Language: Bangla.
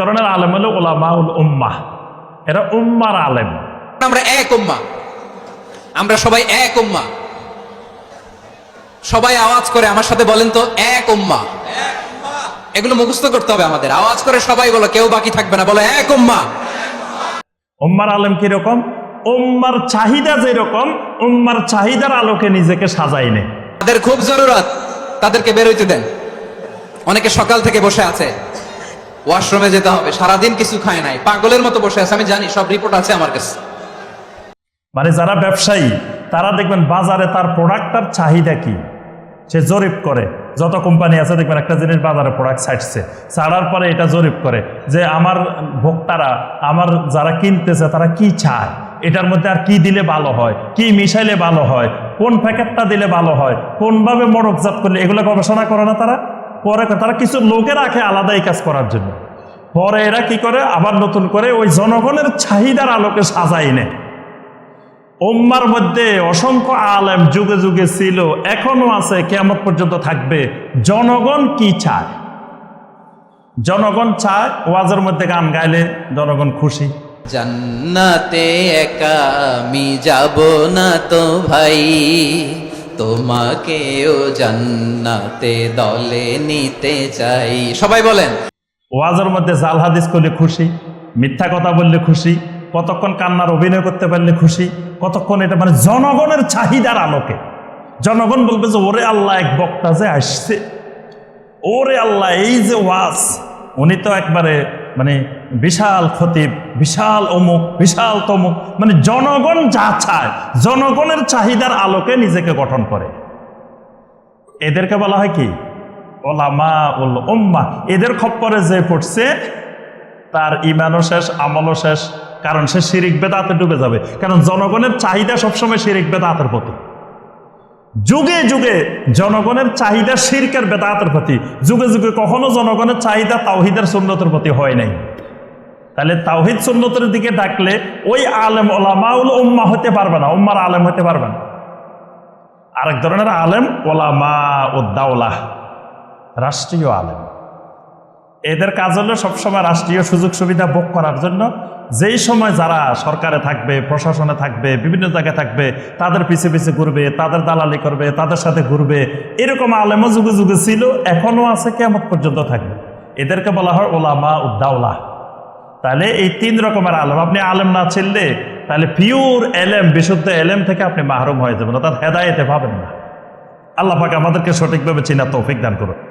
ধরনের আলেম হলো ওলামাউল উম্মাহ। এরা উম্মার আলেম। আমরা এক উম্মা আমরা সবাই এক উম্মা সবাই আওয়াজ করে আমার সাথে বলেন তো এক উম্মা এগুলো মুখস্থ করতে হবে আমাদের। আওয়াজ করে সবাই বলো কেউ বাকি থাকবে না বলো এক উম্মা উম্মার আলেম কীরকম? উম্মার চাহিদা যেরকম উম্মার চাহিদার আলোকে নিজেকে সাজাই নে। তাদের খুব জরুরত। তাদেরকে বেরোইতে দেন। অনেকে সকাল থেকে বসে আছে। ওয়াশরুমে যেতে হবে, সারাদিন কিছু খায় নাই, পাগলের মতো বসে আছে, আমি জানি, সব রিপোর্ট আছে আমার কাছে। মানে যারা ব্যবসায়ী, তারা দেখবেন বাজারে তার প্রোডাক্টটার চাহিদা কি? সে জরিপ করে। যত কোম্পানি আছে, দেখবেন একটা জিনিস বাজারে প্রোডাক্ট ছাড়ছে। ছাড়ার পরে এটা জরিপ করে যে আমার ভোক্তারা, আমার যারা কিনতেছে, তারা কি চায়? এটার মধ্যে আর কি দিলে ভালো হয়? কি মিশাইলে ভালো হয়? কোন প্যাকেটটা দিলে ভালো হয়? কোনভাবে মরকজাত করলে? এগুলো গবেষণা করে না তারা? পরে তারা কিছু লোকে রাখে আলাদা এই কাজ করার জন্য। পরে এরা কি করে? আবার নতুন করে ওই জনগণের চাহিদার আলোকে সাজাই নেয়। উম্মার মধ্যে অসংখ্য আলেম যুগে যুগে ছিল, এখনও আছে কেমন পর্যন্ত থাকবে। জনগণ কি চায়? জনগণ চায় ওয়াজের মধ্যে গান গাইলে জনগণ খুশি। জান্নাতে একা আমি যাব না তো ভাই। তোমাকেও জান্নাতে দলে নিতে চাই। সবাই বলেন। ওয়াজের মধ্যে জাল হাদিস করলে খুশি, মিথ্যা কথা বললে খুশি, কতক্ষণ কান্নার অভিনয় করতে পারলে খুশি, কতক্ষণ এটা মানে জনগণের চাহিদার আলোকে। জনগণ বলবে যে, ওরে আল্লাহ, এক বক্তা যে আসছে। ওরে আল্লাহ, এই যে ওয়াজ। উনি তো একবারে মানে বিশাল খতিব, বিশাল অমুক, বিশাল তমুক মানে জনগণ যা চায়, জনগণের চাহিদার আলোকে নিজেকে গঠন করে। এদেরকে বলা হয় কি? ওলামা উল উম্মা এদের খপ্পরে যে পড়ছে, তার ইমানও শেষ, আমলও শেষ, কারণ সে শিরিক বেদাতে ডুবে যাবে। কারণ জনগণের চাহিদা সবসময় শিরিক বেদাতের প্রতি। যুগে যুগে জনগণের চাহিদা শিরকের বেদাতের প্রতি, যুগে যুগে কখনো জনগণের চাহিদা তাওহিদের সুন্নতের প্রতি হয় নাই। তাহলে তাওহিদ সুন্নতের দিকে ডাকলে ওই আলেম ওলামাউল উম্মা হতে পারবে না, উম্মার আলেম হতে পারবে না। আরেক ধরনের আলেম ওলামা উদ্দাউলাহ রাষ্ট্রীয় আলেম। এদের কাজ হলো সবসময় রাষ্ট্রীয় সুযোগ সুবিধা ভোগ করার জন্য যেই সময় যারা সরকারে থাকবে, প্রশাসনে থাকবে, বিভিন্ন জায়গায় থাকবে, তাদের পিছে পিছে ঘুরবে, তাদের দালালি করবে, তাদের সাথে ঘুরবে, এরকম আলেমও যুগে যুগে ছিল, এখনও আছে কেমন পর্যন্ত থাকবে। এদেরকে বলা হয় ওলামা উদ্দাউলাহ তাহলে এই তিন রকমের আলেম, আপনি আলেম না ছিললে, তাহলে পিওর এলেম, বিশুদ্ধ এলেম থেকে আপনি মাহরুম হয়ে যাবেন, অর্থাৎ হেদায়েতে পাবেন না। আল্লাহ পাক আমাদেরকে সঠিকভাবে চিনা তৌফিক দান করুন।